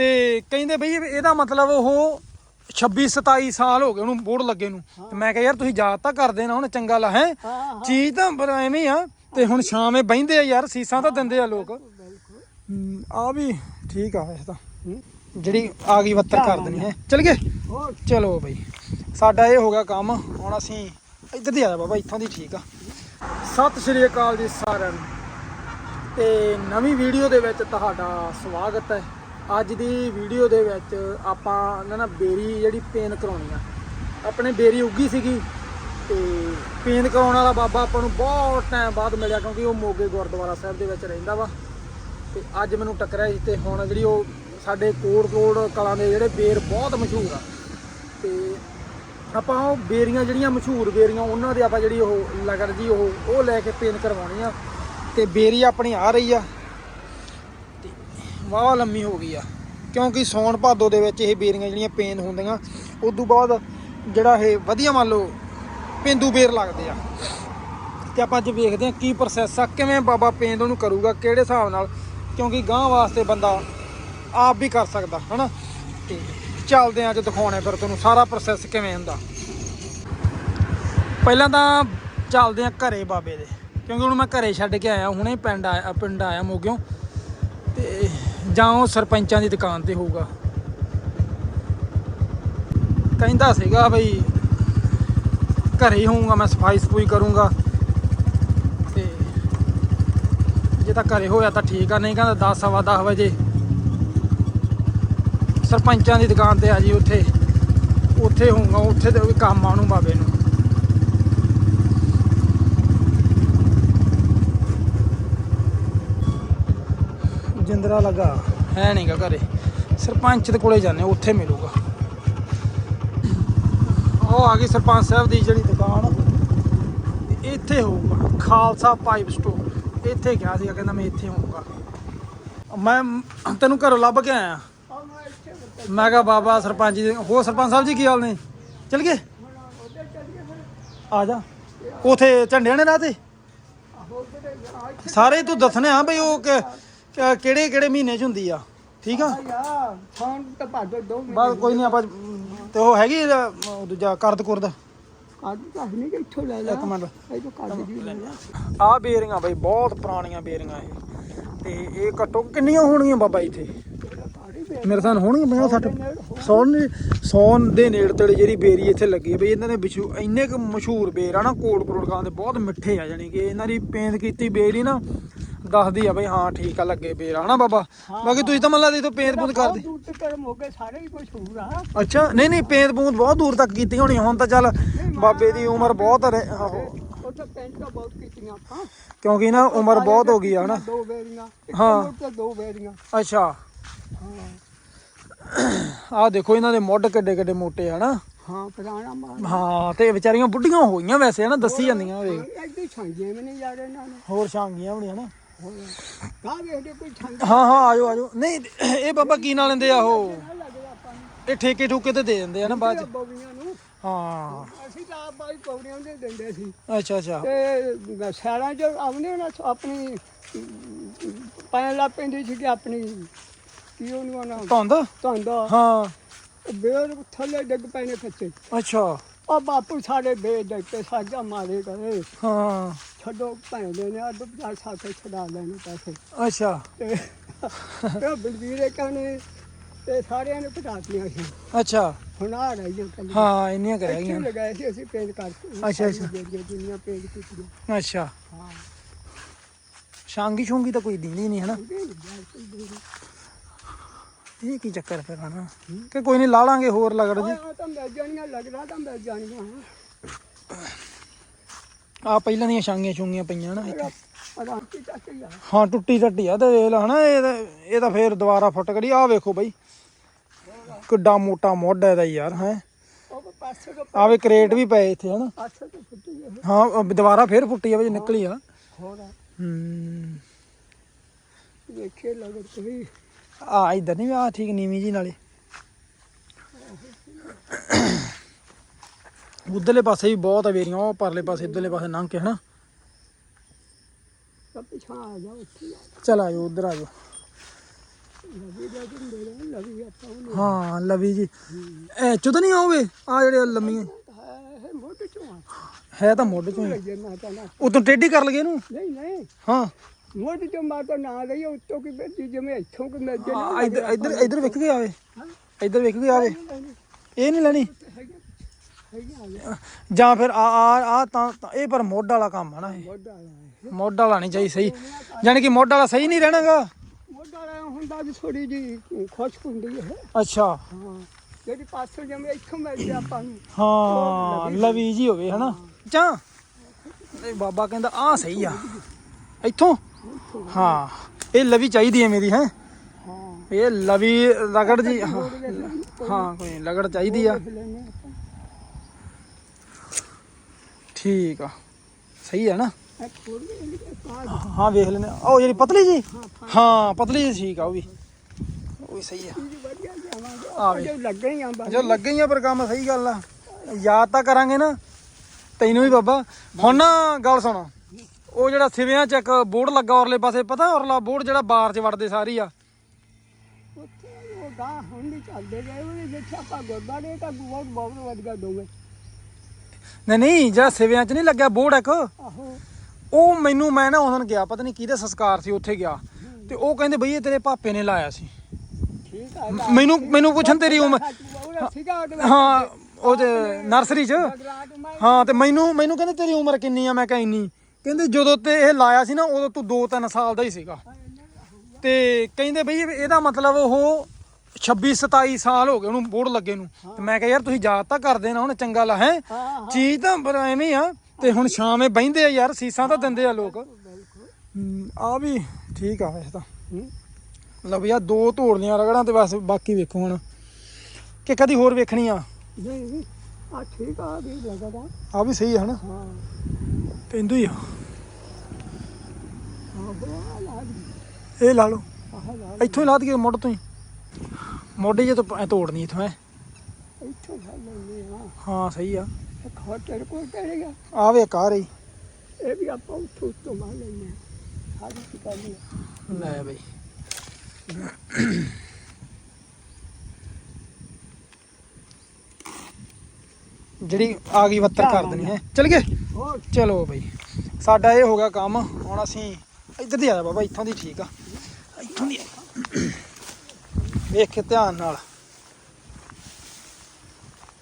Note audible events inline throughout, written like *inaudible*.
ਤੇ ਕਹਿੰਦੇ ਬਈ ਇਹਦਾ ਮਤਲਬ ਉਹ 26 27 ਸਾਲ ਹੋ ਗਏ ਉਹਨੂੰ ਬੋਰਡ ਲੱਗੇ ਨੂੰ। ਤੇ ਮੈਂ ਕਿਹਾ ਯਾਰ ਤੁਸੀਂ ਯਾਦ ਤਾਂ ਕਰਦੇ ਨਾ ਹੁਣ ਚੰਗਾ ਲਾ ਹੈ? ਚੀਜ਼ ਤਾਂ ਪਰ ਐਵੇਂ ਆ ਤੇ ਹੁਣ ਸ਼ਾਮੇ ਬਹਿੰਦੇ ਆ ਯਾਰ ਸੀਸਾਂ ਤਾਂ ਦਿੰਦੇ ਆ ਲੋਕ। ਆ ਵੀ ਠੀਕ ਆ ਵੈਸੇ ਤਾਂ। ਜਿਹੜੀ ਆ ਗਈ ਵੱਤਰ ਕਰ ਦੇਣੀ ਹੈ? ਚਲ ਗਏ? ਚਲੋ ਬਈ ਸਾਡਾ ਇਹ ਹੋ ਗਿਆ ਕੰਮ। ਹੁਣ ਅਸੀਂ ਇੱਧਰ ਦੀ ਆ ਜਾ ਬਾਬਾ ਇੱਥੋਂ ਦੀ ਠੀਕ ਆ। ਸਤਿ ਸ਼੍ਰੀ ਅਕਾਲ ਜੀ ਸਾਰਿਆਂ ਨੂੰ। ਤੇ ਨਵੀਂ ਵੀਡੀਓ ਦੇ ਵਿੱਚ ਤੁਹਾਡਾ ਸਵਾਗਤ ਹੈ। ਅੱਜ ਦੀ ਵੀਡੀਓ ਦੇ ਵਿੱਚ ਆਪਾਂ ਨਾ ਨਾ ਬੇਰੀ ਜਿਹੜੀ ਪੇਨ ਕਰਾਉਣੀ ਆ। ਆਪਣੇ ਬੇਰੀ ਉੱਗੀ ਸੀਗੀ ਤੇ ਪੇਨ ਕਰਾਉਣ ਵਾਲਾ ਬਾਬਾ ਆਪਾਂ ਨੂੰ ਬਹੁਤ ਟਾਈਮ ਬਾਅਦ ਮਿਲਿਆ ਕਿਉਂਕਿ ਉਹ ਮੋਗੇ ਗੁਰਦੁਆਰਾ ਸਾਹਿਬ ਦੇ ਵਿੱਚ ਰਹਿੰਦਾ ਵਾ। ਤੇ ਅੱਜ ਮੈਨੂੰ ਟੱਕਰਿਆ ਸੀ ਤੇ ਹੁਣ ਜਿਹੜੀ ਉਹ ਸਾਡੇ ਕੋੜ ਕੋੜ ਕਲਾਂ ਦੇ ਜਿਹੜੇ ਬੇਰ ਬਹੁਤ ਮਸ਼ਹੂਰ ਆ। ਤੇ ਆਪਾਂ ਉਹ ਬੇਰੀਆਂ ਜਿਹੜੀਆਂ ਮਸ਼ਹੂਰ ਬੇਰੀਆਂ ਉਹਨਾਂ ਦੇ ਆਪਾਂ ਜਿਹੜੀ ਉਹ ਲਗੜ ਜੀ ਉਹ ਉਹ ਲੈ ਕੇ ਪੇਨ ਕਰਵਾਉਣੀ ਆ। ਤੇ ਬੇਰੀ ਆਪਣੀ ਆ ਰਹੀ ਆ। ਵਾਹ ਲੰਮੀ ਹੋ ਗਈ ਆ। ਕਿਉਂਕਿ ਸੌਣ ਭਾਦੋ ਦੇ ਵਿੱਚ ਇਹ ਬੇਰੀਆਂ ਜਿਹੜੀਆਂ ਪੇਨ ਹੁੰਦੀਆਂ ਉਸ ਤੋਂ ਬਾਅਦ ਜਿਹੜਾ ਇਹ ਵਧੀਆ ਮੰਨ ਲਓ ਪੇਂਦੂ ਬੇਰ ਲੱਗਦੇ ਆ। ਤੇ ਆਪਾਂ ਅੱਜ ਵੇਖਦੇ ਹਾਂ ਕੀ ਪ੍ਰੋਸੈਸ ਆ, ਕਿਵੇਂ ਬਾਬਾ ਪੇਂਦ ਉਹਨੂੰ ਕਰੂਗਾ, ਕਿਹੜੇ ਹਿਸਾਬ ਨਾਲ, ਕਿਉਂਕਿ ਗਾਂ ਵਾਸਤੇ ਬੰਦਾ ਆਪ ਵੀ ਕਰ ਸਕਦਾ, ਹਨਾ? ਤੇ ਚੱਲਦੇ ਆਂ ਅੱਜ ਦਿਖਾਉਣੇ ਫਿਰ ਤੁਹਾਨੂੰ ਸਾਰਾ ਪ੍ਰੋਸੈਸ ਕਿਵੇਂ ਹੁੰਦਾ। ਪਹਿਲਾਂ ਤਾਂ ਚੱਲਦੇ ਆਂ ਘਰੇ ਬਾਬੇ ਦੇ, ਕਿਉਂਕਿ ਹੁਣ ਮੈਂ ਘਰੇ ਛੱਡ ਕੇ ਆਇਆ, ਹੁਣੇ ਪਿੰਡ ਆਇਆ ਪਿੰਡ ਆਇਆ ਮੋਗਿਓ। ਤੇ ਜਾਂ ਉਹ ਸਰਪੰਚਾਂ ਦੀ ਦੁਕਾਨ ਤੇ ਹੋਊਗਾ। ਕਹਿੰਦਾ ਸੀਗਾ ਬਈ, ਘਰੇ ਹੀ ਹੋਊਗਾ, ਮੈਂ ਸਫ਼ਾਈ ਸਫੂਈ ਕਰੂੰਗਾ। ਤੇ ਜੇ ਤਾਂ ਘਰੇ ਹੋਇਆ ਤਾਂ ਠੀਕ ਆ, ਨਹੀਂ ਕਹਿੰਦਾ 10 ਸਵਾ 10 ਵਜੇ। ਸਰਪੰਚਾਂ ਦੀ ਦੁਕਾਨ ਤੇ ਆ ਜੀ ਉੱਥੇ। ਉੱਥੇ ਹੋਊਗਾ, ਉੱਥੇ ਦੇ ਕੰਮ ਆਉਣੂ ਬਾਬੇ ਨੂੰ। ਜਿੰਦਰਾ ਲਗਾ। ਹੈ ਨਹੀਂਗਾ ਘਰੇ। ਸਰਪੰਚ ਦੇ ਕੋਲੇ ਜਾਂਦੇ ਉੱਥੇ ਮਿਲੂਗਾ। ਉਹ ਆ ਗਈ ਸਰਪੰਚ ਸਾਹਿਬ ਦੀ ਜਿਹੜੀ ਦੁਕਾਨ। ਇੱਥੇ ਹੋਊਗਾ, ਖਾਲਸਾ ਪਾਈਪ ਸਟੋਰ ਇੱਥੇ ਗਿਆ ਸੀ ਕਹਿੰਦਾ ਮੈਂ ਇੱਥੇ ਹੋਊਗਾ। ਮੈਂ ਤੈਨੂੰ ਘਰੋਂ ਲੱਭ ਕੇ ਆਇਆ। ਮੈਂ ਕਿਹਾ, ਬਾਬਾ ਸਰਪੰਚ ਜੀ ਦੇ- ਹੋਰ ਸਰਪੰਚ ਸਾਹਿਬ ਜੀ ਕੀ ਹਾਲ ਨੇ? ਚਲ ਗਏ? ਚੱਲ ਗਏ ਆ ਜਾ। ਉਥੇ ਝੰਡਿਆਂ ਨੇ ਰਾਹ ਸਾਰੇ ਤੂੰ ਦੱਸਣੇ ਆ ਬਈ ਉਹ ਕਿਹੜੇ ਕਿਹੜੇ ਮਹੀਨੇ ਚ ਹੁੰਦੀ ਆ? ਠੀਕ ਆ? ਆ ਯਾਰ ਫੋਨ ਤਾਂ ਭਾਦੋ ਦੋ ਬਸ ਕੋਈ ਨਹੀਂ ਆਪਾਂ ਤੇ ਉਹ ਹੈਗੀ ਦੂਜਾ ਕਰਦ ਕੁਰਦ? ਕੱਢ ਤਾਂ ਨਹੀਂ ਕਿ ਇੱਥੋਂ ਲੈ ਲੈ। ਇੱਕ ਮਿੰਟ। ਇਹ ਤੋਂ ਕੱਢ ਜੀ ਲੈ ਲੈ। ਆ ਬੇਰੀਆਂ ਬਈ ਬਹੁਤ ਪੁਰਾਣੀਆਂ ਬੇਰੀਆਂ ਇਹ। ਤੇ ਇਹ ਘੱਟੋ ਕਿੰਨੀਆਂ ਹੋਣਗੀਆਂ ਬਾਬਾ ਇੱਥੇ? ਮੇਰੇ ਸਾਨ ਹੋਣਗੀਆਂ 50 60 100 ਨੇ 100 ਦੇ ਨੇੜੇ ਤੇੜੇ ਜਿਹੜੀ ਬੇਰੀ ਇੱਥੇ ਲੱਗੀ ਹੈ ਬਈ ਇਹਨਾਂ ਦੇ ਵਿਸ਼ੂ ਇੰਨੇ ਕੁ ਮਸ਼ਹੂਰ ਬੇਰ ਆ ਨਾ ਕੋਟ ਪ੍ਰੋਗਰਾਮ ਦੇ ਬਹੁਤ ਮਿੱਠੇ ਆ ਜਾਣੀ ਕਿ ਇਹਨਾਂ ਦੀ ਪੇਂਦ ਕੀਤੀ ਬੇਰ ਨਾ ਦੱਸਦੀ ਆ ਬਈ ਹਾਂ ਠੀਕ ਆ ਲੱਗੇ ਆ ਹਨਾ ਬਾਬਾ? ਬਾਕੀ ਤੁਸੀਂ ਤਾਂ ਮੱਲਾ ਦੇ ਤੋਂ ਪੇਂਦ ਪੂੰਦ ਕਰਦੇ। ਦੂਰ ਤੱਕ ਮੋਗੇ ਸਾਰੇ ਹੀ ਮਸ਼ਹੂਰ ਆ। ਅੱਛਾ ਨਹੀਂ ਨਹੀਂ ਪੇਂਦ ਪੂੰਦ ਬਹੁਤ ਦੂਰ ਤੱਕ ਕੀਤੀ ਹੋਣੀ ਹੁਣ ਤਾਂ ਚੱਲ ਬਾਬੇ ਦੀ ਉਮਰ ਬਹੁਤ ਰਹਿ- ਆਹੋ। ਉਹ ਤਾਂ ਪਿੰਡ ਦਾ ਬਹੁਤ ਕੀਤੀਆਂ ਆਪਾਂ। ਕਿਉਂਕਿ ਨਾ ਉਮਰ ਬਹੁਤ ਹੋ ਗਈ ਆ ਹਨਾ? ਦੋ ਬੇਰੀਆਂ ਇੱਕ ਹਾਂ। ਮੋੜ ਤੇ ਦੋ ਬੇਰੀਆਂ। ਅੱਛਾ। ਹਾਂ ਆਹ ਦੇਖੋ ਇਹਨਾਂ ਦੇ ਮੁੱਢ ਕਿੱਡੇ ਕਿੱਡੇ ਮੋਟੇ ਆ ਨਾ ਹਾਂ ਪੁਰਾਣਾ ਮਾਲ ਹਾਂ ਤੇ ਵਿਚਾਰੀਆਂ ਬੁੱਢੀਆਂ ਹੋਈਆਂ ਵੈਸੇ ਹਨਾ? ਦੱਸੀ ਜਾਂਦੀਆਂ ਵੇ। ਐਡੀ ਛਾਂਗੀਆਂ ਵੀ ਨਹੀਂ ਯਾਰ ਇਹਨਾਂ ਨੇ। ਹੋਰ ਛਾਂਗੀਆਂ ਵੀ ਹਨਾ? ਵੇਖਦੇ ਕੋਈ ਹਾਂ ਹਾਂ ਆਜੋ ਆਜੋ। ਨਹੀਂ ਇਹ ਬਾਬਾ ਕੀ ਨਾਲ ਲੈਂਦੇ ਆ ਉਹ? ਨਾ ਆਪਾਂ ਨੂੰ ਇਹ ਠੇਕੇ ਠੂਕੇ ਤੇ ਦੇ ਦਿੰਦੇ ਆ ਨਾ ਬਾਅਦ ਚ। ਬੋਬੀਆਂ ਨੂੰ। ਹਾਂ। ਅਸੀਂ ਤਾਂ ਆਪ ਬਾਈ ਪੌੜੀਆਂ ਦੇ ਦਿੰਦੇ ਸੀ। ਅੱਛਾ ਅੱਛਾ। ਤੇ ਸਿਆਲਾਂ ਚ ਆਉਂਦੇ ਨਾ ਆਪਣੀ ਪੈਣ ਲੱਗ ਪੈਂਦੀ ਸੀ ਕਿ ਆਪਣੀ ਕੀ ਉਹਨੂੰ ਨਾ ਧੁੰਦ? ਧੰਦਾ। ਹਾਂ। ਬੇਰ ਥੱਲੇ ਡਿੱਗ ਪੈਣੇ ਕੱਚੇ ਅੱਛਾ। ਆ ਬਾਪੂ ਸਾਡੇ ਡਿੱਗ ਕੇ ਸਾਜਾ ਮਾਰੇ ਕਰੇ ਹਾਂ। ਛੱਡੋ ਭੈਂਦੇ ਨੇ ਅੱਧ ਪਚਾਸ ਸਾਥੇ ਛਡਾ ਲੈਣੇ ਪੈਸੇ। ਅੱਛਾ। ਤੇ ਤੇ ਬਲਵੀਰੇ ਕਹਨੇ ਤੇ ਸਾਰਿਆਂ ਨੇ ਪਟਾਤੀਆਂ ਸੀ। ਅੱਛਾ। ਹੁਣ ਆ ਰਹੀ ਹੈ ਕੱਲੀ ਹਾਂ ਇੰਨੀਆਂ ਕਰ ਇੱਥੇ ਗਈਆਂ। ਲਗਾਏ ਸੀ ਅਸੀਂ ਪੇਂਟ ਕਰਕੇ ਅੱਛਾ, ਅੱਛਾ। ਜਿਹੜੀਆਂ ਪੇਂਟ ਕੀਤੀਆਂ ਅੱਛਾ। ਹਾਂ। ਸ਼ਾਂਗੀ ਸ਼ੂੰਗੀ ਤਾਂ ਕੋਈ ਦਿੰਦੀ ਨਹੀਂ ਹਨਾ। ਇਹ ਕੀ ਚੱਕਰ ਫਿਰ ਹਨਾ? ਕਿ ਕੋਈ ਨਹੀਂ ਲਾ ਲਾਂਗੇ ਹੋਰ ਲਗੜ ਜੀ। ਤਾਂ ਮਿਲ ਜਾਣੀਆਂ ਲੱਗਦਾ ਤਾਂ ਮਿਲ ਜਾਣੀਆਂ ਆ ਪਹਿਲਾਂ ਦੀਆਂ ਸ਼ਾਂਗੀਆਂ ਸ਼ੂੰਗੀਆਂ ਪਈਆਂ ਨਾ ਇੱਥੇ। ਹੀ ਹਾਂ ਟੁੱਟੀ ਟੱਟੀ ਆ ਤੇ ਵੇਖ ਲਾ ਹਨਾ ਇਹ ਤਾਂ ਇਹ ਤਾਂ ਫੇਰ ਦੁਬਾਰਾ ਫੁੱਟ ਕੜੀ ਆ ਵੇਖੋ ਬਈ ਕਿੱਡਾ ਮੋਟਾ ਮੋਢਾ ਯਾਰ ਹੈ। ਉਹ ਪਾਸੇ ਤੋਂ ਆਵੇ ਕਰੇਟ ਵੀ ਪਏ ਇੱਥੇ ਹਨਾ। ਹੈ ਹਾਂ ਦੁਬਾਰਾ ਫੇਰ ਫੁੱਟੀ ਆ ਵੀ ਨਿਕਲੀ ਆ। ਹੂੰ। ਵੇਖੇ ਲੱਗਦ ਕੋਈ ਆ ਇਧਰ ਨਹੀਂ ਆ ਠੀਕ ਨੀਵੀਂ ਜੀ ਨਾਲੇ। ਉਧਰਲੇ ਪਾਸੇ ਵੀ ਬਹੁਤ ਆ ਵੇਰੀਆਂ ਉਹ ਪਰਲੇ ਪਾਸੇ ਇਧਰਲੇ ਪਾਸੇ ਲੰਘ ਕੇ ਹਨਾ? ਤਾਂ ਪਿਛਾਂ ਆ ਜਾ ਉੱਥੇ ਆ ਚਲ ਆਜੋ ਉਧਰ ਉਹਨੂੰ ਹਾਂ ਲਵੀ ਜੀ। ਐ ਚੁੱਤ ਨਹੀਂ ਆਉਗੇ? ਆ ਜਿਹੜੇ ਲੰਮੀਆਂ। ਹੈ ਮੋਟੇ ਚੋਂ ਹੈ ਤਾਂ ਮੁੱਢ ਚੋਂ ਉਤੋਂ ਟੇਢੀ ਕਰ ਲਗੇ ਇਹਨੂੰ? ਨਹੀਂ ਨਹੀਂ। ਹਾਂ। ਮੋਟੇ ਚੋਂ ਮਾਰ ਤਾਂ ਨਾ ਲਈ ਉੱਤੋਂ ਕੀ ਬੇਟੀ ਜਿਵੇਂ ਇੱਥੋਂ ਕਿ ਮੈਂ ਜੇ ਆ, ਇੱਧਰ ਇੱਧਰ ਇੱਧਰ ਵੇਖ ਕੇ ਆਵੇ। ਇੱਧਰ ਵੇਖ ਕੇ ਆਵੇ। ਇਹ ਨਹੀਂ ਲੈਣੀ। ਜਾਂ ਫਿਰ ਆ ਆ ਆ ਤਾਂ ਤਾਂ ਇਹ ਪਰ ਮੋਢ ਵਾਲਾ ਕੰਮ ਹੈ ਨਾ ਇਹ। ਮੋਢਾ ਵਾਲਾ ਮੋਢ ਵਾਲਾ ਨਹੀਂ ਚਾਹੀ ਸਹੀ। ਯਾਨੀ ਕਿ ਮੋਢ ਵਾਲਾ ਸਹੀ ਨਹੀਂ ਰਹਿਣਾਗਾ? ਮੋਢਾ ਵਾਲਾ ਹੁੰਦਾ ਵੀ ਥੋੜੀ ਜੀ ਖੁਸ਼ਕ ਹੁੰਦੀ ਹੈ। ਅੱਛਾ। ਹਾਂ ਜਿਹੜੀ ਪਾਸੋਂ ਜਿਵੇਂ ਇੱਥੋਂ ਮਿਲਦੀ ਆਪਾਂ ਨੂੰ। ਹਾਂ ਲਵੀ ਜੀ ਹੋਵੇ ਹਨਾ? ਚਾ ਇਹ ਬਾਬਾ ਕਹਿੰਦਾ ਆ ਸਹੀ ਆ। ਇੱਥੋਂ? ਹਾਂ ਇਹ ਲਵੀ ਚਾਹੀਦੀ ਹੈ ਮੇਰੀ ਹੈ? ਹਾਂ। ਇਹ ਲਵੀ ਲਗੜ ਜੀ ਹਾਂ। ਹਾਂ ਕੋਈ ਨੀ, ਲਗੜ ਚਾਹੀਦੀ ਆ ਲੈਣੇ ਆਪਾਂ ਠੀਕ ਆ। ਸਹੀ ਆ ਨਾ? ਹਾਂ ਵੇਖ ਲੈਨੇ ਉਹ ਜਿਹੜੀ ਪਤਲੀ ਜੀ? ਹਾਂ ਪਤਲੀ ਜੀ ਠੀਕ ਆ ਉਹ ਵੀ। ਉਹ ਵੀ ਸਹੀ ਆ। ਆ ਵੀ। ਜੋ ਲੱਗੇ ਹੀ ਆ ਬਸ। ਜੋ ਲੱਗੇ ਹੀ ਆ ਪਰ ਕੰਮ ਸਹੀ ਗੱਲ ਆ। ਯਾਦ ਤਾਂ ਕਰਾਂਗੇ ਨਾ। ਤੈਨੂੰ ਵੀ ਬਾਬਾ। ਹੁਣ ਨਾ ਗੱਲ ਸੁਣ। ਉਹ ਜਿਹੜਾ ਸਿਵਿਆਂ ਚ ਇੱਕ ਬੋਰਡ ਲੱਗਾ ਔਰਲੇ ਪਾਸੇ ਪਤਾ ਔਰਲਾ ਬੋਰਡ ਜਿਹੜਾ ਬਾਰ ਚ ਵੜਦੇ ਸਾਰੀ ਆ? ਉੱਥੇ ਉਹ ਗਾਂ ਹੁਣ ਨਹੀਂ ਚੱਲਦੇ ਗਏ ਉਹਦੇ ਜਿੱਥੇ ਆਪਾਂ ਗੁਰਬਾਰੇ ਤਾਂ ਬਹੁਤ ਬਹੁਤ ਵਧੀਆ ਦੋਵੇਂ। ਨਹੀਂ ਨਹੀਂ ਜਿਹੜਾ ਸਿਵਿਆਂ ਚ ਨਹੀਂ ਲੱਗਿਆ ਬੋਰਡ ਇੱਕ। ਆਹੋ। ਉਹ ਮੈਨੂੰ ਮੈਂ ਨਾ ਉਹਨਾਂ ਨੂੰ ਗਿਆ ਪਤਾ ਨਹੀਂ ਕਿਹਦੇ ਸੰਸਕਾਰ ਸੀ ਉੱਥੇ ਗਿਆ। ਤੇ ਉਹ ਕਹਿੰਦੇ ਬਈ ਇਹ ਤੇਰੇ ਪਾਪੇ ਨੇ ਲਾਇਆ ਸੀ। ਠੀਕ ਆ ਮ- ਮੈਨੂੰ ਮੈਨੂੰ ਪੁੱਛਣ ਤੇਰੀ ਉਮਰ ਉਹਦਾ ਸੀਗਾ ਉਹਦੇ ਹਾਂ ਉਹ ਤੇ ਨਰਸਰੀ ਚ। ਹਾਂ ਤੇ ਮੈਨੂੰ ਮੈਨੂੰ ਕਹਿੰਦੇ ਤੇਰੀ ਉਮਰ ਕਿੰਨੀ ਆ? ਮੈਂ ਕਿਹਾ ਇੰਨੀ। ਕਹਿੰਦੇ ਜਦੋਂ ਤੇ ਇਹ ਲਾਇਆ ਸੀ ਨਾ ਉਦੋਂ ਤੂੰ 2-3 ਸਾਲ ਦਾ ਹੀ ਸੀਗਾ। ਤੇ ਕਹਿੰਦੇ ਬਈ ਇਹਦਾ ਮਤਲਬ ਉਹ 26 27 ਸਾਲ ਹੋ ਗਏ ਉਹਨੂੰ ਬੋਰਡ ਲੱਗੇ ਨੂੰ। ਤੇ ਮੈਂ ਕਿਹਾ ਯਾਰ ਤੁਸੀਂ ਯਾਦ ਤਾਂ ਕਰਦੇ ਨਾ ਹੁਣ ਚੰਗਾ ਲਾ ਹੈ? ਹਾਂ ਹਾਂ। ਚੀਜ਼ ਤਾਂ ਪਰ ਐਵੇਂ ਹੀ ਆ ਤੇ ਹੁਣ ਸ਼ਾਮੇ ਬਹਿੰਦੇ ਆ ਯਾਰ ਸੀਸਾਂ ਤਾਂ ਦਿੰਦੇ ਆ ਲੋਕ। ਆ ਵੀ ਠੀਕ ਆ ਵੈਸੇ ਤਾਂ। ਹੂੰ। ਲਓ ਆ ਦੋ ਧੋੜਨੀਆਂ ਰਗੜਾਂ ਤੇ ਬਸ ਬਾਕੀ ਵੇਖੋ ਹੁਣ। ਕਿ ਕਦੀ ਹੋਰ ਵੇਖਣੀ ਆ? ਨਹੀਂ ਆ ਠੀਕ ਆ ਵੀ ਲੱਗਦਾ ਆ। ਵੀ ਸਹੀ ਆ ਹਨਾ? ਹਾਂ। ਪੈਂਦੂ ਹੀ ਆ। ਹਾਂ ਇਹ ਲਾ ਲਓ। ਇੱਥੋਂ ਹੀ ਲਾ ਦਈਏ ਮੁੱਢ ਤੋਂ ਹੀ। ਮੋਢੇ ਜੇ ਤੋਂ ਤੋੜਨੀ ਇੱਥੋਂ ਐ ਇੱਥੋਂ ਲੈਂਦੇ ਹਾਂ ਹਾਂ ਸਹੀ ਆ। ਹੋਰ ਤੇਰੇ ਕੋਲ ਆ। ਵੇ ਕਾਰ ਇਹ ਵੀ ਆਪਾਂ ਉੱਥੋਂ ਉੱਤੋਂ ਮਾਰ ਲੈਂਦੇ ਹਾਂ ਸਾਰੀ ਕੀ ਕਰਨੀ ਆ। ਲੈ ਬਈ। ਜਿਹੜੀ ਆ ਗਈ ਵੱਤਰ ਕਰ ਦੇਣੀ ਹੈ? ਚਲ ਗਏ? ਚਲੋ ਬਈ। ਸਾਡਾ ਇਹ ਹੋ ਗਿਆ ਕੰਮ। ਹੁਣ ਅਸੀਂ ਇੱਧਰ ਦੀ ਆ ਜਾ ਬਾਬਾ ਇੱਥੋਂ ਦੀ ਠੀਕ ਆ। ਇੱਥੋਂ ਦੀ ਵੇਖ ਕੇ ਧਿਆਨ ਨਾਲ।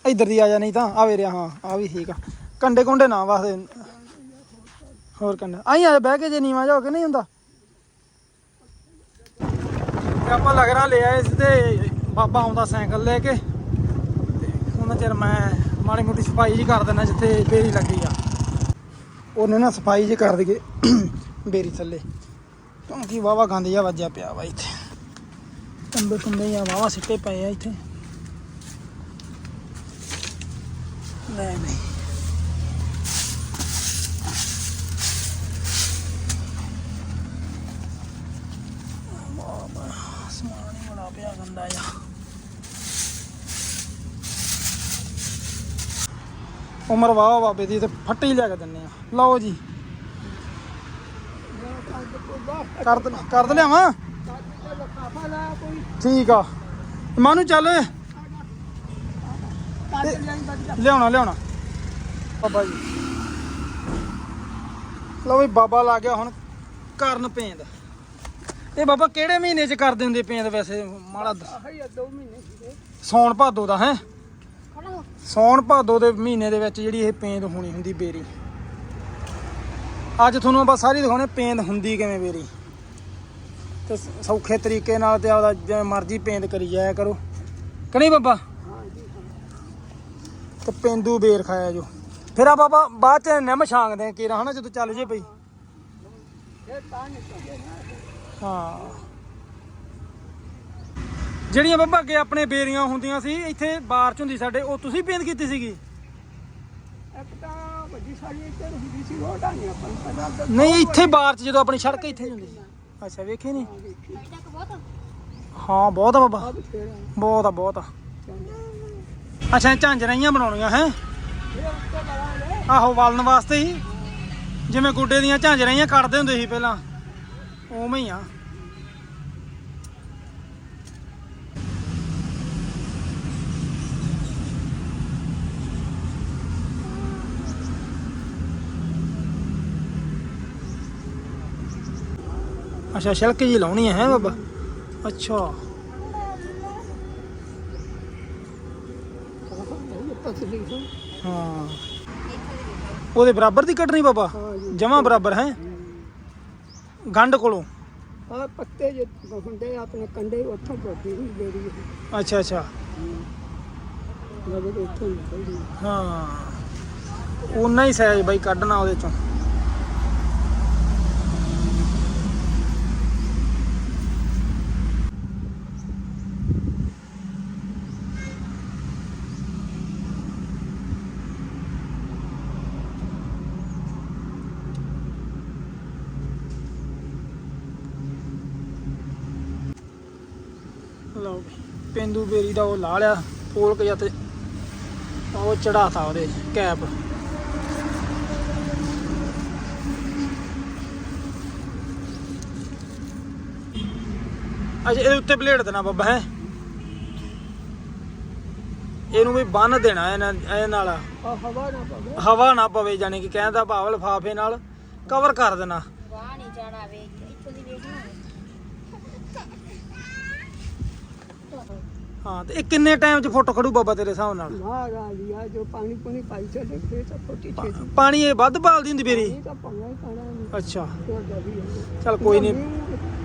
ਇੱਧਰ ਦੀ ਆ ਜਾ ਨਹੀਂ ਤਾਂ, ਆ ਵੇ ਰਿਹਾ ਹਾਂ, ਆ ਵੀ ਠੀਕ ਆ। ਕੰਡੇ ਕੁੰਡੇ ਨਾ ਵਾਸਤੇ ਹੋਰ ਕੰਡੇ। ਆਈ ਆ ਬਹਿ ਕੇ ਜੇ ਨੀਵਾ ਜਾ ਕੇ ਨਹੀਂ ਹੁੰਦਾ। ਤੇ ਆਪਾਂ ਲਗਰਾ ਲੈ ਆਏ ਸੀ ਤੇ ਬਾਬਾ ਆਉਂਦਾ ਸਾਈਕਲ ਲੈ ਕੇ। ਤੇ ਉਹਨਾਂ ਚਿਰ ਮੈਂ ਮਾੜੀ ਮੋਟੀ ਸਫ਼ਾਈ ਜੀ ਕਰ ਦਿੰਦਾ ਜਿੱਥੇ ਬੇਰੀ ਲੱਗੀ ਆ। ਉਹਨੇ ਨਾ ਸਫ਼ਾਈ ਜੀ ਕਰ ਦਈਏ ਬੇਰੀ ਥੱਲੇ। ਕਿਉਂਕਿ ਵਾਵਾ ਗੰਦ ਜਿਹਾ ਵੱਜਿਆ ਪਿਆ ਵਾ ਇੱਥੇ। ਕੰਬੇ ਕੰਬੇ ਜਾਂ ਵਾਵਾ ਸਿੱਟੇ ਪਏ ਆ ਇੱਥੇ। ਨਹੀਂ ਨਹੀਂ ਬਾਬਾ ਸਮਾਨ ਹੀ ਬੜਾ ਪਿਆ ਗੰਦਾ ਆ ਉਮਰ ਵਾਹ ਬਾਬੇ ਦੀ ਤੇ ਫੱਟੀ ਲਿਆ ਕੇ ਦਿੰਨੇ ਆ। ਲਓ ਜੀ। ਕਰ ਕਰ ਲਿਆਵਾਂ? ਲਾ ਠੀਕ ਆ। ਮਾਨੂੰ ਚੱਲ ਲਿਆਉਣਾ ਲਿਆਉਣਾ। ਬਾਬਾ ਜੀ। ਲਓ ਵੀ ਬਾਬਾ ਲਾ ਗਿਆ ਹੁਣ ਕਰਨ ਪੇਂਦ। ਇਹ ਬਾਬਾ ਕਿਹੜੇ ਮਹੀਨੇ ਚ ਕਰਦੇ ਹੁੰਦੇ ਪੇਂਦ ਵੈਸੇ? ਮਾੜਾ ਸੌਣ ਭਾਦੋ ਦਾ ਹੈ? ਸੌਣ ਭਾਦੋ ਦੇ ਮਹੀਨੇ ਦੇ ਵਿੱਚ ਜਿਹੜੀ ਇਹ ਪੇਂਦ ਹੋਣੀ ਹੁੰਦੀ ਬੇਰੀ। ਅੱਜ ਤੁਹਾਨੂੰ ਆਪਾਂ ਸਾਰੀ ਦਿਖਾਉਣੇ ਪੇਂਦ ਹੁੰਦੀ ਕਿਵੇਂ ਬੇਰੀ। ਤੇ ਸੌਖੇ ਤਰੀਕੇ ਨਾਲ ਤੇ ਆਪਦਾ ਜਿਵੇਂ ਮਰਜ਼ੀ ਪੇਂਦ ਕਰੀ ਜਾਇਆ ਕਰੋ। ਕਿ ਨਹੀਂ ਬਾਬਾ? ਤੇ ਪੇਂਦੂ ਬੇਰ ਖਾਇਆ ਜੋ। ਫਿਰ ਆ ਬਾਬਾ ਬਾਅਦ ਚ ਨਿੰਮ ਛਾਂਗਦੇ ਆ ਕੀਰਾ ਹਨਾ ਜਦੋਂ ਚੱਲ ਜੇ ਪਈ ਹਾਂ। ਜਿਹੜੀਆਂ ਬਾਬਾ ਅੱਗੇ ਆਪਣੇ ਬੇਰੀਆਂ ਹੁੰਦੀਆਂ ਸੀ ਇੱਥੇ ਬਾਰ ਚ ਹੁੰਦੀ ਸਾਡੇ ਉਹ ਤੁਸੀਂ ਪੇਂਦ ਕੀਤੀ ਸੀਗੀ? ਇੱਕ ਤਾਂ ਵੱਡੀ ਸਾਡੀ ਹੁੰਦੀ ਸੀ ਉਹ ਨਹੀਂ ਇੱਥੇ ਬਾਰ ਚ ਜਦੋਂ ਆਪਣੀ ਸੜਕ ਇੱਥੇ ਹੁੰਦੀ ਸੀ। ਅੱਛਾ ਵੇਖੀ ਨਹੀਂ ਹਾਂ ਬਹੁਤ ਆ। ਬਾਬਾ। ਬਹੁਤ ਆ ਬਹੁਤ ਆ। ਅੱਛਾ ਝਾਂਜਰਾਈਆਂ ਬਣਾਉਣੀਆਂ ਹੈ? ਆਹੋ ਵਾਲਣ ਵਾਸਤੇ ਹੀ। ਜਿਵੇਂ ਗੁੱਡੇ ਦੀਆਂ ਝਾਂਜਰਾਈਆਂ ਕੱਢਦੇ ਹੁੰਦੇ ਸੀ ਪਹਿਲਾਂ। ਉਵੇਂ ਹੀ ਆ। ਅੱਛਾ ਛਿਲਕ ਜੀ ਲਾਉਣੀ ਹੈ ਬਾਬਾ? ਅੱਛਾ। ਹੈ। ਉਹਦੇ ਬਰਾਬਰ ਦੀ ਕੱਢਣੀ ਬਾਬਾ? ਜਮਾ ਬਰਾਬਰ ਹੈ? ਗੰਢ ਕੋਲੋਂ? ਆ ਪੱਤੇ ਜੇ ਹੁੰਦੇ ਆਪਣੇ ਕੰਡੇ ਉੱਥੋਂ ਪੋਦੀ ਹੁੰਦੀ ਜਿਹੜੀ ਅੱਛਾ ਅੱਛਾ। ਹਾਂ ਉਨਾ ਹੀ। ਸਾਈਜ਼ ਬਾਈ ਕੱਢਣਾ ਉਹਦੇ ਚੋਂ ਲਓ ਵੀ, ਪੇਂਦੂ ਬੇਰੀ ਦਾ ਉਹ ਲਾ ਲਿਆ ਫੋਲਕ ਜਾਂ ਤੇ ਉਹ ਚੜਾਤਾ ਉਹਦੇ ਕੈਪ। ਅਜੇ ਇਹਦੇ ਉੱਤੇ ਪਲੇਟ ਦੇਣਾ ਬੱਬਾ ਹੈ? ਇਹਨੂੰ ਵੀ ਬੰਨ ਦੇਣਾ ਇਹਨਾਂ ਇਹ ਨਾਲ। ਆ ਹਵਾ ਨਾ ਪਵੇ। ਹਵਾ ਨਾ ਪਵੇ ਜਾਨੀ ਕਿ ਕਹਿੰਦਾ ਭਾਵ ਲਫਾਫੇ ਨਾਲ ਕਵਰ ਕਰ ਦੇਣਾ। ਵਾਹ ਨਹੀਂ ਜਾਣਾ ਵੇ ਇੱਥੋਂ ਦੀ ਵੇਖਣਾ ਹਾਂ ਤੇ ਇਹ ਕਿੰਨੇ ਟਾਈਮ 'ਚ ਫੁੱਟ ਖੜੂ ਬਾਬਾ ਤੇਰੇ ਹਿਸਾਬ ਨਾਲ? ਮਹਾਰਾਜ ਆ ਜੋ ਪਾਣੀ ਪੁਣੀ ਪਾਈ ਚੱਲੇ ਫੇਰ ਤਾਂ ਫੋਟੀ ਛੇਤੀ। ਪਾਣੀ ਇਹ ਵੱਧ ਪਾਲਦੀ ਹੁੰਦੀ ਬੇਰੀ? ਇਹ ਤਾਂ ਪਾਉਣਾ ਹੀ ਪਾਣਾ ਨਹੀਂ ਅੱਛਾ। ਤੁਹਾਡਾ ਵੀ ਹੈ ਚਲ ਕੋਈ ਨਹੀਂ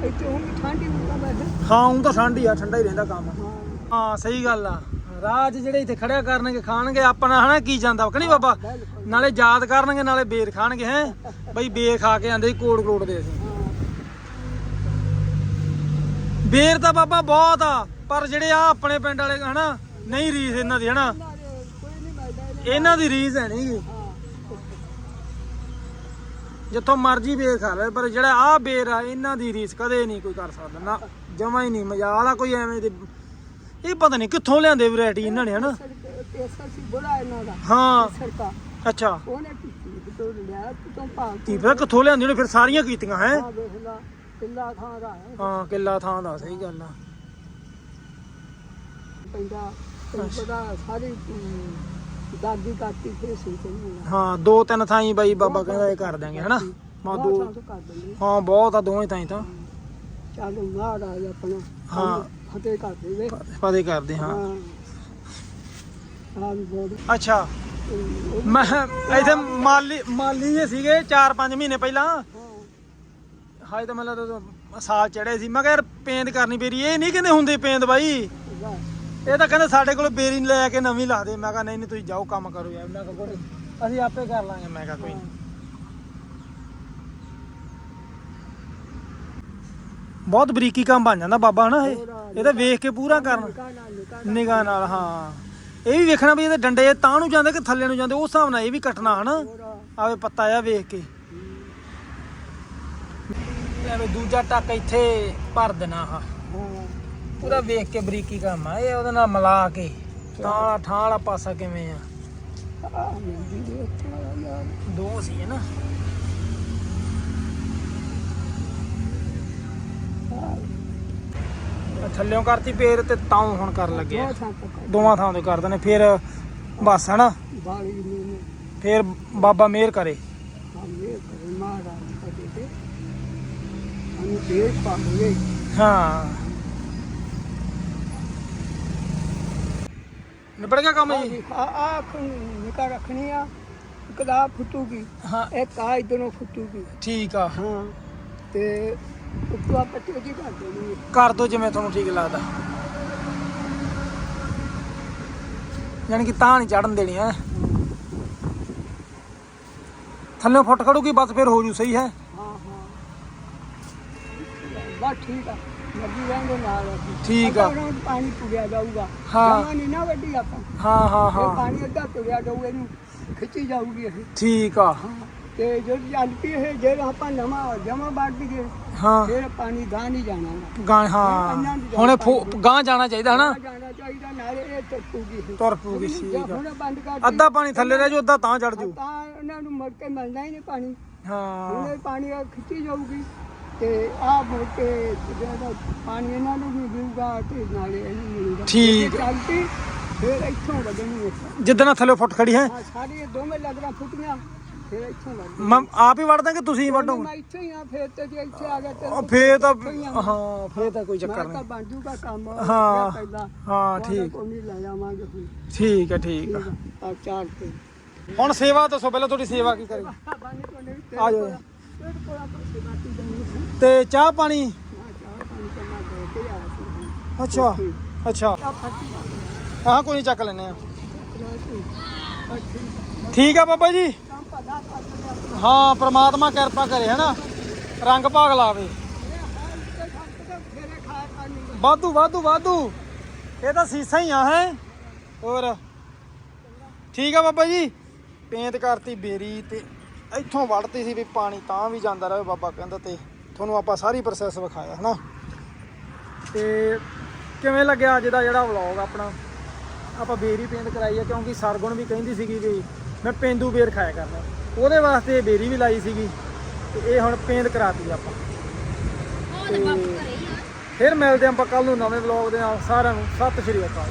ਇੱਥੇ ਹੁਣ ਠੰਡੀ ਹੁੰਦਾ ਵੈਸੇ। ਹਾਂ ਉਹ ਤਾਂ ਠੰਡ ਹੀ ਆ ਠੰਡਾ ਹੀ ਰਹਿੰਦਾ ਕੰਮ। ਹਾਂ। ਹਾਂ ਸਹੀ ਗੱਲ ਆ। ਰਾਜ ਜਿਹੜੇ ਇੱਥੇ ਖੜਿਆ ਕਰਨਗੇ ਖਾਣਗੇ ਆਪਣਾ ਹਨਾ ਕੀ ਜਾਂਦਾ ਬਾਬਾ? ਨਾਲੇ ਯਾਦ ਕਰਨਗੇ ਨਾਲੇ ਬੇਰ ਖਾਣਗੇ ਹੈ? ਬਈ ਬੇਰ ਖਾ ਕੇ ਆਂਦੇ ਕੋੜ ਕੋੜ ਦੇ ਅਸੀਂ ਹਾਂ। ਬੇਰ ਤਾਂ ਬਾਬਾ ਬਹੁਤ ਆ। ਪਰ ਜਿਹੜੇ ਆ ਆਪਣੇ ਪਿੰਡ ਵਾਲੇ ਹਨਾ ਨਹੀਂ ਰੀਸ ਇਹਨਾਂ ਦੀ ਹਨਾ। ਇਹਨਾਂ ਦੇ ਰੀਸ ਹੈ ਨਹੀਂ ਜਿੱਥੋਂ ਮਰਜ਼ੀ ਬੇਰ ਖਾ ਲੈ ਪਰ ਜਿਹੜਾ ਆ ਬੇਰ ਆ ਇਹਨਾਂ ਦੀ ਰੀਸ ਕਦੇ ਨਹੀਂ ਕੋਈ ਕਰ ਸਕਦਾ ਨਾ ਜਮਾ ਹੀ ਨਹੀਂ ਮਜਾਲ ਆ ਕੋਈ ਐਵੇਂ ਦੇ। ਇਹ ਪਤਾ ਨਹੀਂ ਕਿੱਥੋਂ ਲਿਆਂਦੇ ਵੈਰਾਈਟੀ ਇਹਨਾਂ ਨੇ ਹਨਾ। ਹਾਂ। ਅੱਛਾ। ਉਹਨੇ ਕੀਤੀ ਲਿਆ ਫਿਰ ਕਿੱਥੋਂ ਲਿਆਂਦੇ ਨੇ ਫਿਰ ਸਾਰੀਆਂ ਕੀਤੀਆਂ ਹੈ? ਆ ਵੇਖ ਲਾ ਕਿੱਲਾ ਥਾਂ ਦਾ ਹੈ। ਹਾਂ ਕਿੱਲਾ ਥਾਂ ਦਾ ਸਹੀ ਗੱਲ ਆ। ਪੈਂਦਾ। ਤੈਨੂੰ ਪਤਾ ਸਾਰੀ ਅਮ, ਦਾਦੀ ਕਾਤੀ ਫੇਰ ਸੀ ਤੈਨੂੰ ਹਾਂ ਦੋ ਤਿੰਨ ਥਾਂ ਹੀ ਬਾਈ ਬਾਬਾ ਕਹਿੰਦਾ ਇਹ ਕਰ ਦਾਂਗੇ ਹਨਾ? ਮਾ ਦੋ ਥਾਂ ਤੋਂ ਕਰ ਦਿੰਦੇ। ਹਾਂ ਬਹੁਤ ਆ ਦੋਵੇਂ ਥਾਂ ਹੀ ਤਾਂ ਚੱਲ ਮਹਾਰਾਜ ਆਪਣਾ ਹਾਂ। ਫਤਿਹ ਕਰ ਦੇਵੇ ਫਤਿਹ ਕਰਦੇ ਹਾਂ। ਹਾਂ। ਬਹੁਤ। ਅੱਛਾ। ਅਮ, ਮੈਂ ਇੱਥੇ ਮਾਲੀ ਮਾਲੀ ਜੇ ਸੀਗੇ 4-5 ਮਹੀਨੇ ਪਹਿਲਾਂ। ਹਾਂ। ਹਾਏ ਤਾਂ ਮੈਨੂੰ ਲੱਗਦਾ ਸਾਲ ਚੜੇ ਸੀ। ਮੈਂ ਕਿਹਾ ਯਾਰ ਪੇਂਦ ਕਰਨੀ ਪੇਰੀ ਇਹ ਨਹੀਂ ਕਹਿੰਦੇ ਹੁੰਦੇ ਪੇਂਦ ਬਾਈ। ਬਸ। ਇਹ ਤਾਂ ਕਹਿੰਦੇ ਸਾਡੇ ਕੋਲ ਬੇਰੀ ਲੈ ਕੇ ਨਵੀਂ ਲਾ ਦੇ। ਮੈਂ ਕਿਹਾ ਨਹੀਂ ਨਹੀਂ ਤੁਸੀਂ ਜਾਓ ਕੰਮ ਕਰੋ ਯਾਰ। ਮੈਂ ਕਿਹਾ ਕੋਈ ਨੀ, ਅਸੀਂ ਆਪੇ ਕਰ ਲਾਂਗੇ। ਮੈਂ ਕਿਹਾ ਕੋਈ ਨੀ। ਬਹੁਤ ਬਰੀਕੀ ਕੰਮ ਬਣ ਜਾਂਦਾ ਬਾਬਾ ਹਨਾ ਇਹ? ਇਹ ਤਾਂ ਵੇਖ ਕੇ ਪੂਰਾ ਕਰਨ। ਨਿਗਾਹ ਨਾਲ ਹਾਂ। ਇਹ ਵੀ ਵੇਖਣਾ ਵੀ ਇਹਦੇ ਡੰਡੇ ਤਾਂ ਨੂੰ ਜਾਂਦੇ ਕਿ ਥੱਲੇ ਨੂੰ ਜਾਂਦੇ ਉਸ ਹਿਸਾਬ ਨਾਲ ਇਹ ਵੀ ਕੱਟਣਾ ਹਨਾ? ਆਵੇ ਪੱਤਾ ਆ ਵੇਖ ਕੇ। ਐਵੇਂ ਦੂਜਾ ਟੱਕ ਇੱਥੇ ਭਰ ਦੇਣਾ ਹਾਂ ਪੂਰਾ ਵੇਖ ਕੇ ਬਰੀਕੀ ਕੰਮ ਆ ਇਹ ਉਹਦੇ ਨਾਲ ਮਿਲਾ ਕੇ। ਤਾਂ ਵਾਲਾ ਠਾਂ ਵਾਲਾ ਪਾਸਾ ਕਿਵੇਂ ਆ? ਦੋ ਸੀ ਹੈ ਨਾ। ਥੱਲਿਓਂ ਕਰਤੀ ਫੇਰ ਤੇ ਤਾਂ ਹੁਣ ਕਰਨ ਲੱਗੇ ਆ। ਬਹੁਤ ਥਾਂ ਪਕਾ ਦੋਵਾਂ ਥਾਂ ਤੋਂ ਕਰ ਦਨੇ ਫਿਰ ਬਸ ਹਨਾ ਫਿਰ ਬਾਬਾ ਮਿਹਰ ਕਰੇ। ਹਾਂ। ਨਿਬੜ ਗਿਆ ਕੰਮ ਜੀ ਆ ਆ ਨਿਕਾ ਰੱਖਣੀ ਆ ਦਾ ਫੁੱਟੂਗੀ ਹਾਂ। ਇੱਕ ਆ ਇਧਰੋਂ ਫੁੱਟੂਗੀ। ਠੀਕ ਆ। ਹਾਂ ਤੇ ਉੱਤੋਂ ਆ ਪੱਟੀ ਜੀ ਕਰ ਦੇਣੀ। ਕਰ ਦੋ ਜਿਵੇਂ ਤੁਹਾਨੂੰ ਠੀਕ ਲੱਗਦਾ। ਯਾਨੀ ਕਿ ਤਾਂ ਨਹੀਂ ਚੜਨ ਦੇਣੀ ਹੈ। ਥੱਲੇ ਫੁੱਟ ਖੜੂਗੀ ਬਸ ਫਿਰ ਹੋ ਜੂ ਸਹੀ ਹੈ। ਹਾਂ ਹਾਂ। ਬਸ ਠੀਕ ਆ। ਲੱਗੀ ਰਹਿੰਦੇ ਨਾਲ ਅਸੀਂ। ਠੀਕ ਆ। ਉਹਨਾਂ ਨੂੰ ਪਾਣੀ ਪੁਗਿਆ ਜਾਊਗਾ। ਹਾਂ। ਜਮਾਂ ਨਹੀਂ ਨਾ ਵੱਡੀ ਆਪਾਂ। ਹਾਂ ਹਾਂ ਇਹ ਹਾਂ ਪਾਣੀ ਅੱਧਾ ਪੁਗਿਆ ਜਾਊ ਇਹਨੂੰ ਖਿੱਚੀ ਜਾਊਗੀ ਇਹ। ਠੀਕ ਆ। ਹਾਂ ਤੇ ਜੋ ਪਈ ਇਹ ਜੇ ਆਪਾਂ ਨਵਾਂ ਜਮਾ ਬਾੜ ਦੀਏ ਹਾਂ। ਫਿਰ ਪਾਣੀ ਗਾਂ ਨਹੀਂ ਜਾਣਾ। ਗਾਂ ਹਾਂ। ਹੁਣੇ ਫੋ- ਗਾਂ ਜਾਣਾ ਚਾਹੀਦਾ ਹਨਾ? ਗਾਂ ਜਾਣਾ ਚਾਹੀਦਾ ਨਾਲੇ ਇਹ ਤੁਰਪੂਗੀ ਇਹ। ਤੁਰ ਪੂਗੀ ਠੀਕ ਆ। ਹੁਣ ਬੰਦ ਕਰ ਅੱਧਾ ਪਾਣੀ ਥੱਲੇ ਰਹਿ ਜੂ ਅੱਧਾ ਤਾਂ ਚੜ ਜੂ ਤਾਂ ਇਹਨਾਂ ਨੂੰ ਮੁੜ ਕੇ ਮਿਲਣਾ ਹੀ ਨਹੀਂ ਪਾਣੀ। ਹਾਂ। ਉਹਨੇ ਪਾਣੀ ਖਿੱਚੀ ਜਾਊਗੀ। ਤੇ ਆ ਮੁੜ ਕੇ ਜਿਹੜਾ ਪਾਣੀ ਇਹਨਾਂ ਨੂੰ ਵੀ ਮਿਲੂਗਾ ਤੇ ਨਾਲੇ ਇਹਨੂੰ ਮਿਲੂਗਾ ਠੀਕ। ਜੇ ਚੱਲਦੀ ਫਿਰ ਇੱਥੋਂ ਵਧਣੀ ਹੈ। ਜਿੱਦਣ ਥੱਲੇ ਫੁੱਟ ਖੜੀ ਹੈ। ਆ ਸਾਰੀ ਇਹ ਦੋਵੇਂ ਲੱਗਣਾ ਫੁੱਟੀਆਂ ਫਿਰ ਇੱਥੋਂ ਵੱਢ ਮੈਂ ਆਪ ਹੀ ਵੜ ਦਾਂਗੇ ਤੁਸੀਂ ਵੱਢੋ ਮੈਂ ਇੱਥੇ ਹੀ ਆ ਫਿਰ ਤੇ ਜੇ ਇੱਥੇ ਆ ਗਿਆ ਤੇ ਉਹ ਫੇਰ ਤਾਂ ਹਾਂ ਫੇਰ ਤਾਂ ਕੋਈ ਚੱਕਰ ਮੈਂ ਨਹੀਂ। ਤਾਂ ਬਣ ਜੂਗਾ ਕੰਮ। ਹਾਂ। ਪਹਿਲਾਂ ਹਾਂ ਠੀਕ। ਕੋਈ ਨਹੀਂ ਲੈ ਜਾਵਾਂਗੇ ਹੁਣ ਠੀਕ ਹੈ ਠੀਕ ਆ ਆ ਚਾਰ ਤੇ। ਹੁਣ ਸੇਵਾ ਦੱਸੋ ਪਹਿਲਾਂ ਤੁਹਾਡੀ ਸੇਵਾ ਕੀ ਕਰੀ *laughs* ਬਾਣੀ ਆ ਜਾਓ ਤੇ ਚਾਹ ਪਾਣੀ? ਅੱਛਾ ਅੱਛਾ। ਆ ਹਾਂ ਕੋਈ ਨਹੀਂ ਚੱਕ ਲੈਨੇ ਆ। ਠੀਕ ਆ ਬਾਬਾ ਜੀ? ਹਾਂ, ਪ੍ਰਮਾਤਮਾ ਕਿਰਪਾ ਕਰੇ, ਹਨਾ? ਰੰਗ ਭਾਗ ਲਾਵੇ। ਫੇਰੇ ਵਾਧੂ ਵਾਧੂ ਵਾਧੂ। ਇਹ ਤਾਂ ਸੀਸਾਂ ਹੀ ਆ, ਹੈ? ਹੋਰ? ਠੀਕ ਆ ਬਾਬਾ ਜੀ? ਪੇਂਟ ਕਰਤੀ ਬੇਰੀ ਤੇ ਇੱਥੋਂ ਵੜਤੀ ਸੀ ਵੀ ਪਾਣੀ ਤਾਂ ਵੀ ਜਾਂਦਾ ਰਹੇ ਬਾਬਾ ਕਹਿੰਦਾ ਤੇ ਤੁਹਾਨੂੰ ਆਪਾਂ ਸਾਰੀ ਪ੍ਰੋਸੈਸ ਵਿਖਾਇਆ ਹਨਾ? ਤੇ ਕਿਵੇਂ ਲੱਗਿਆ ਅੱਜ ਦਾ ਜਿਹੜਾ ਵਲੌਗ ਆਪਣਾ? ਆਪਾਂ ਬੇਰੀ ਪੇਂਟ ਕਰਾਈ ਆ ਕਿਉਂਕਿ ਸਰਗੁਣ ਵੀ ਕਹਿੰਦੀ ਸੀਗੀ ਵੀ ਮੈਂ ਪੇਂਦੂ ਬੇਰ ਖਾਇਆ ਕਰਨਾ। ਉਹਦੇ ਵਾਸਤੇ ਬੇਰੀ ਵੀ ਲਾਈ ਸੀਗੀ ਤੇ ਇਹ ਹੁਣ ਪੇਂਟ ਕਰਾਤੀ ਆਪਾਂ। ਤੇ ਫਿਰ ਮਿਲਦੇ ਆਪਾਂ ਕੱਲ ਨੂੰ ਨਵੇਂ ਵਲੌਗ ਦੇ ਨਾਲ। ਸਾਰਿਆਂ ਨੂੰ ਸਤਿ ਸ਼੍ਰੀ ਅਕਾਲ।